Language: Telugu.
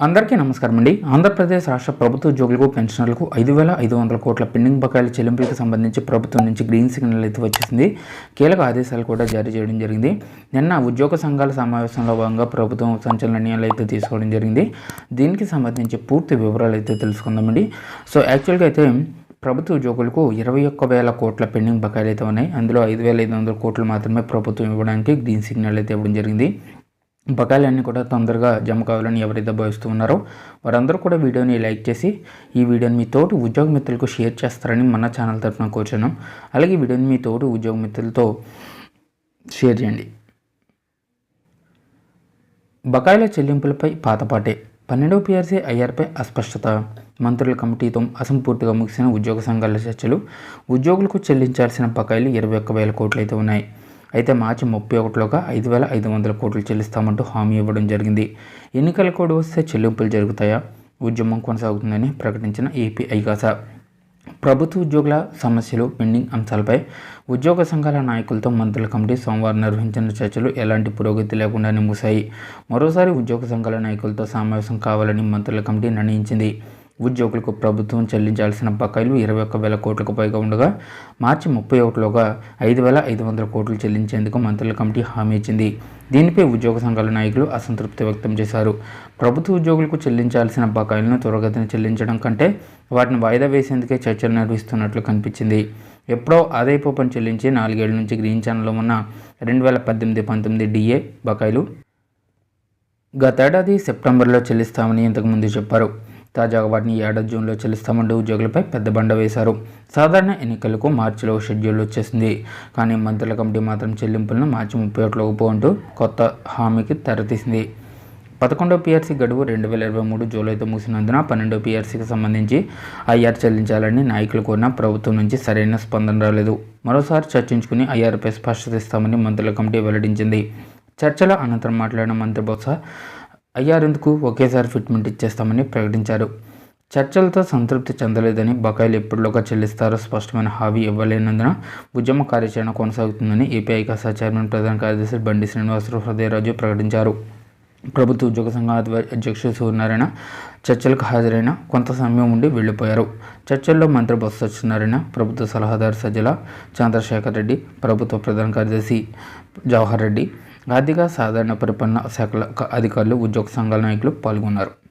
అందరికీ నమస్కారం అండి. ఆంధ్రప్రదేశ్ రాష్ట్ర ప్రభుత్వ ఉద్యోగులకు పెన్షనర్లకు ఐదు వేల ఐదు వందల కోట్ల పెండింగ్ బకాయిల చెల్లింపులకు సంబంధించి ప్రభుత్వం నుంచి గ్రీన్ సిగ్నల్ అయితే వచ్చేసింది. కీలక ఆదేశాలు కూడా జారీ చేయడం జరిగింది. నిన్న ఉద్యోగ సంఘాల సమావేశంలో భాగంగా ప్రభుత్వం సంచలన నిర్ణయాలు అయితే తీసుకోవడం జరిగింది. దీనికి సంబంధించి పూర్తి వివరాలు అయితే తెలుసుకుందామండి. సో యాక్చువల్గా అయితే ప్రభుత్వ ఉద్యోగులకు ఇరవై ఒక్క వేల కోట్ల పెండింగ్ బకాయిలు అయితే ఉన్నాయి. అందులో ఐదు వేల ఐదు వందల కోట్లు మాత్రమే ప్రభుత్వం ఇవ్వడానికి గ్రీన్ సిగ్నల్ అయితే ఇవ్వడం జరిగింది. బకాయిలన్నీ కూడా తొందరగా జమ కావాలని ఎవరైతే భావిస్తూ ఉన్నారో వారందరూ కూడా వీడియోని లైక్ చేసి ఈ వీడియోని మీ తోటి ఉద్యోగ మిత్రులకు షేర్ చేస్తారని మన ఛానల్ తరఫున కోరుచాను అలాగే వీడియోని మీ తోటి ఉద్యోగ మిత్రులతో షేర్ చేయండి. బకాయిల చెల్లింపులపై పాతపాటే పన్నెండవ పిఆర్సీ ఐఆర్పై అస్పష్టత. మంత్రుల కమిటీతో అసంపూర్తిగా ముగిసిన ఉద్యోగ సంఘాల చర్చలు. ఉద్యోగులకు చెల్లించాల్సిన బకాయిలు ఇరవై ఒక్క వేల కోట్లు అయితే ఉన్నాయి. అయితే మార్చి ముప్పై ఒకటిలోగా ఐదు వేల ఐదు వందల కోట్లు చెల్లిస్తామంటూ హామీ ఇవ్వడం జరిగింది. ఎన్నికల కోడ్ వస్తే చెల్లింపులు జరుగుతాయా? ఉద్యమం కొనసాగుతుందని ప్రకటించిన ఏపీ ఐకాస. ప్రభుత్వ ఉద్యోగుల సమస్యలు పెండింగ్ అంశాలపై ఉద్యోగ సంఘాల నాయకులతో మంత్రుల కమిటీ సోమవారం నిర్వహించిన చర్చలు ఎలాంటి పురోగతి లేకుండానే ముగిశాయి. మరోసారి ఉద్యోగ సంఘాల నాయకులతో సమావేశం కావాలని మంత్రుల కమిటీ నిర్ణయించింది. ఉద్యోగులకు ప్రభుత్వం చెల్లించాల్సిన బకాయిలు ఇరవై ఒక్క వేల కోట్లకు పైగా ఉండగా మార్చి ముప్పై ఒకటిలోగా ఐదు వేల ఐదు వందల కోట్లు చెల్లించేందుకు మంత్రుల కమిటీ హామీ ఇచ్చింది. దీనిపై ఉద్యోగ సంఘాల నాయకులు అసంతృప్తి వ్యక్తం చేశారు. ప్రభుత్వ ఉద్యోగులకు చెల్లించాల్సిన బకాయిలను త్వరగతిన చెల్లించడం కంటే వాటిని వాయిదా వేసేందుకే చర్చలు నిర్వహిస్తున్నట్లు కనిపించింది. ఎప్పుడో ఆదాయపు పని చెల్లించి నాలుగేళ్ళ నుంచి గ్రీన్ ఛానల్లో ఉన్న రెండు వేల పద్దెనిమిది పంతొమ్మిది డిఏ బకాయిలు గతేడాది సెప్టెంబర్లో చెల్లిస్తామని ఇంతకుముందు చెప్పారు. తాజాగా వాటిని ఏడాది జూన్లో చెల్లిస్తామంటూ ఉద్యోగులపై పెద్ద బండ వేశారు. సాధారణ ఎన్నికలకు మార్చిలో షెడ్యూల్ వచ్చేసింది. కానీ మంత్రుల కమిటీ మాత్రం చెల్లింపులను మార్చి ముప్పై ఒకటిలోకి పోంటూ కొత్త హామీకి తెరతీసింది. పదకొండో పీఆర్సీ గడువు రెండు వేల ఇరవై మూడు జూలైతో ముగిసినందున పన్నెండో పీఆర్సీకి సంబంధించి ఐఆర్ చెల్లించాలని నాయకులు కోరిన ప్రభుత్వం నుంచి సరైన స్పందన రాలేదు. మరోసారి చర్చించుకుని ఐఆర్పై స్పష్టత ఇస్తామని మంత్రుల కమిటీ వెల్లడించింది. చర్చల అనంతరం మాట్లాడిన మంత్రి బొత్స అయ్యారెందుకు? ఒకేసారి ఫిట్మెంట్ ఇచ్చేస్తామని ప్రకటించారు. చర్చలతో సంతృప్తి చెందలేదని బకాయిలు ఎప్పటిలోగా చెల్లిస్తారో స్పష్టమైన హామీ ఇవ్వలేనందున ఉద్యమ కార్యాచరణ కొనసాగుతుందని ఏపీఐ ఐకాసా చైర్మన్ ప్రధాన కార్యదర్శి బండి శ్రీనివాసరావు హృదయరాజు ప్రకటించారు. ప్రభుత్వ ఉద్యోగ సంఘ అధ్యక్షుడు సూర్యనారాయణ చర్చలకు హాజరైన కొంత సమయం ఉండి వెళ్ళిపోయారు. చర్చల్లో మంత్రి బొత్స సత్యనారాయణ ప్రభుత్వ సలహాదారు సజ్జల చంద్రశేఖర్ రెడ్డి ప్రభుత్వ ప్రధాన కార్యదర్శి జవహర్ రెడ్డి ఆర్థిక సాధారణ పరిపాలన శాఖల అధికారులు ఉద్యోగ సంఘాల నాయకులు పాల్గొన్నారు.